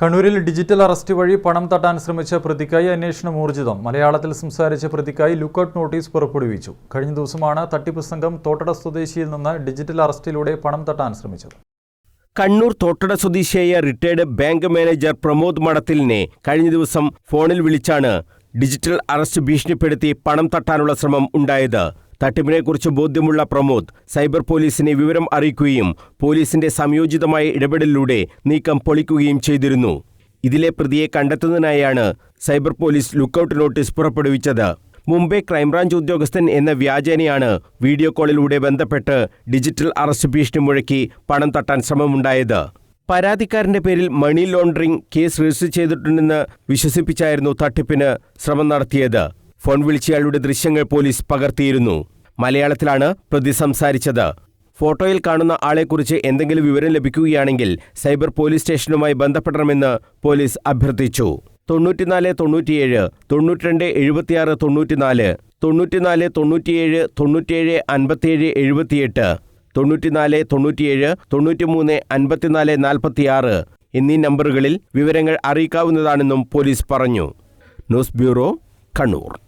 കണ്ണൂരിൽ digital arrest വഴി പണം തട്ടാൻ ശ്രമിച്ച പ്രതിക്കായി അന്വേഷണം ഊർജിതം. മലയാളത്തിൽ സംസാരിച്ച പ്രതിക്കായി ലുക്കൌട്ട് നോട്ടീസ് പുറപ്പെടുവിച്ചു. കഴിഞ്ഞ ദിവസമാണ് തട്ടിപ്പ് സംഘം തോട്ടട സ്വദേശിയിൽ നിന്ന് ഡിജിറ്റൽ അറസ്റ്റിലൂടെ പണം തട്ടാൻ ശ്രമിച്ചത്. കണ്ണൂർ തോട്ടട സ്വദേശിയായ റിട്ടയർഡ് ബാങ്ക് മാനേജർ പ്രമോദ് മടത്തിലിനെ കഴിഞ്ഞ ദിവസം ഫോണിൽ വിളിച്ചാണ് ഡിജിറ്റൽ അറസ്റ്റ് ഭീഷണിപ്പെടുത്തി പണം തട്ടാനുള്ള ശ്രമം ഉണ്ടായത്. തട്ടിപ്പിനെക്കുറിച്ച് ബോധ്യമുള്ള പ്രമോദ് സൈബർ പോലീസിനെ വിവരം അറിയിക്കുകയും പോലീസിന്റെ സംയോജിതമായ ഇടപെടലിലൂടെ നീക്കം പൊളിക്കുകയും ചെയ്തിരുന്നു. ഇതിലെ പ്രതിയെ കണ്ടെത്തുന്നതിനായാണ് സൈബർ പോലീസ് ലുക്കൌട്ട് നോട്ടീസ് പുറപ്പെടുവിച്ചത്. മുംബൈ ക്രൈംബ്രാഞ്ച് ഉദ്യോഗസ്ഥൻ എന്ന വ്യാജേനയാണ് വീഡിയോ കോളിലൂടെ ബന്ധപ്പെട്ട് ഡിജിറ്റൽ അറസ്റ്റ് ഭീഷണി മുഴക്കി പണം തട്ടാൻ ശ്രമമുണ്ടായത്. പരാതിക്കാരന്റെ പേരിൽ മണി ലോണ്ടറിംഗ് കേസ് രജിസ്റ്റർ ചെയ്തിട്ടുണ്ടെന്ന് വിശ്വസിപ്പിച്ചായിരുന്നു തട്ടിപ്പിന് ശ്രമം നടത്തിയത്. ഫോൺ വിളിച്ചയാളുടെ ദൃശ്യങ്ങൾ പോലീസ് പകർത്തിയിരുന്നു. മലയാളത്തിലാണ് പ്രതി സംസാരിച്ചത്. ഫോട്ടോയിൽ കാണുന്ന ആളെക്കുറിച്ച് എന്തെങ്കിലും വിവരം ലഭിക്കുകയാണെങ്കിൽ സൈബർ പോലീസ് സ്റ്റേഷനുമായി ബന്ധപ്പെടണമെന്ന് പോലീസ് അഭ്യർത്ഥിച്ചു. തൊണ്ണൂറ്റിനാല് തൊണ്ണൂറ്റിയേഴ് തൊണ്ണൂറ്റിരണ്ട് എഴുപത്തിയാറ് തൊണ്ണൂറ്റിനാല് തൊണ്ണൂറ്റിനാല് തൊണ്ണൂറ്റിയേഴ് തൊണ്ണൂറ്റിയേഴ് അൻപത്തിയേഴ് എഴുപത്തിയെട്ട് തൊണ്ണൂറ്റിനാല് തൊണ്ണൂറ്റിയേഴ് തൊണ്ണൂറ്റിമൂന്ന് അൻപത്തിനാല് നാൽപ്പത്തിയാറ് എന്നീ നമ്പറുകളിൽ വിവരങ്ങൾ അറിയിക്കാവുന്നതാണെന്നും പോലീസ് പറഞ്ഞു. News bureau Kannur.